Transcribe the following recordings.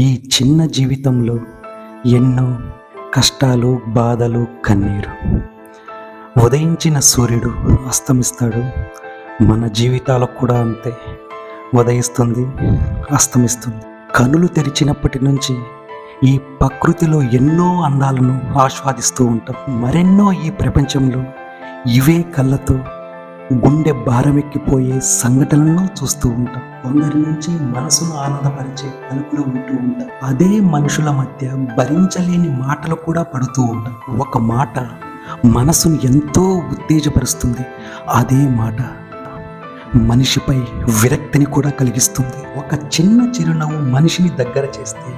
ఈ చిన్న జీవితంలో ఎన్నో కష్టాలు బాధలు కన్నీరు. ఉదయించిన సూర్యుడు అస్తమిస్తాడు. మన జీవితాలకు కూడా అంతే. ఉదయిస్తుంది అస్తమిస్తుంది. కనులు తెరిచినప్పటి నుంచి ఈ ప్రకృతిలో ఎన్నో అందాలను ఆస్వాదిస్తూ ఉంటాం. మరెన్నో ఈ ప్రపంచంలో ఇవే కళ్ళతో గుండె భారమెక్కిపోయే సంఘటనలను చూస్తూ ఉంటాం. కొందరి నుంచి మనసును ఆనందపరిచే పలుకులు ఉంటూ ఉంటాం. అదే మనుషుల మధ్య భరించలేని మాటలు కూడా పడుతూ ఉంటాం. ఒక మాట మనసును ఎంతో ఉత్తేజపరుస్తుంది. అదే మాట మనిషిపై విరక్తిని కూడా కలిగిస్తుంది. ఒక చిన్న చిరునవ్వు మనిషిని దగ్గర చేస్తే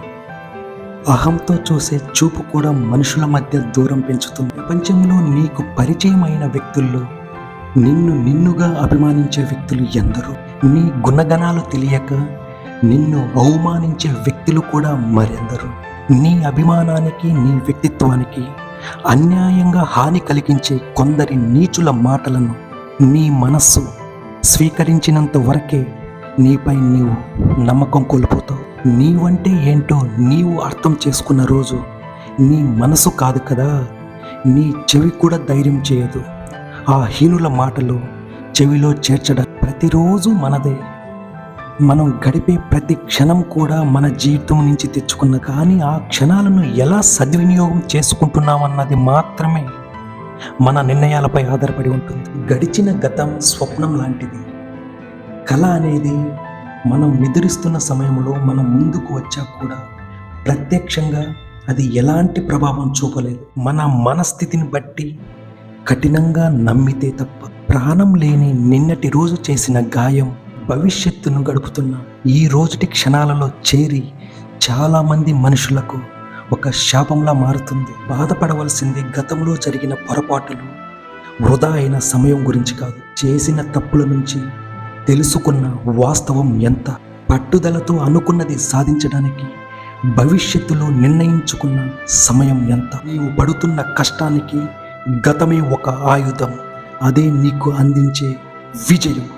అహంతో చూసే చూపు కూడా మనుషుల మధ్య దూరం పెంచుతుంది. ప్రపంచంలో నీకు పరిచయమైన వ్యక్తుల్లో నిన్ను నిన్నుగా అభిమానించే వ్యక్తులు ఎందరో నీ గుణగణాలు తెలియక నిన్ను అవమానించే వ్యక్తులు కూడా మరెందరో. నీ అభిమానానికి నీ వ్యక్తిత్వానికి అన్యాయంగా హాని కలిగించే కొందరి నీచుల మాటలను నీ మనస్సు స్వీకరించినంత వరకే నీపై నీవు నమ్మకం కోల్పోతావు. నీవంటే ఏంటో నీవు అర్థం చేసుకున్న రోజు నీ మనసు కాదు కదా. నీ చెవి కూడా ధైర్యం చేయదు. ఆ హీనుల మాటలు చెవిలో చేర్చడం ప్రతిరోజు మనదే. మనం గడిపే ప్రతి క్షణం కూడా మన జీవితం నుంచి తెచ్చుకున్న కానీ ఆ క్షణాలను ఎలా సద్వినియోగం చేసుకుంటున్నామన్నది మాత్రమే మన నిర్ణయాలపై ఆధారపడి ఉంటుంది. గడిచిన గతం స్వప్నం లాంటిది. కళ అనేది మనం నిద్రిస్తున్న సమయంలో మనం ముందుకు వచ్చా కూడా ప్రత్యక్షంగా అది ఎలాంటి ప్రభావం చూపలేదు. మన మనస్థితిని బట్టి కఠినంగా నమ్మితే తప్ప ప్రాణం లేని నిన్నటి రోజు చేసిన గాయం భవిష్యత్తును గడుపుతున్న ఈ రోజుటి క్షణాలలో చేరి చాలామంది మనుషులకు ఒక శాపంలా మారుతుంది. బాధపడవలసింది గతంలో జరిగిన పొరపాటులు. వృధా అయిన సమయం గురించి కాదు. చేసిన తప్పుల నుంచి తెలుసుకున్న వాస్తవం ఎంత? పట్టుదలతో అనుకున్నది సాధించడానికి భవిష్యత్తులో నిర్ణయించుకున్న సమయం ఎంత? నీవు పడుతున్న కష్టానికి గతమే ఒక ఆయుధం. అదే నీకు అందించే విజయం.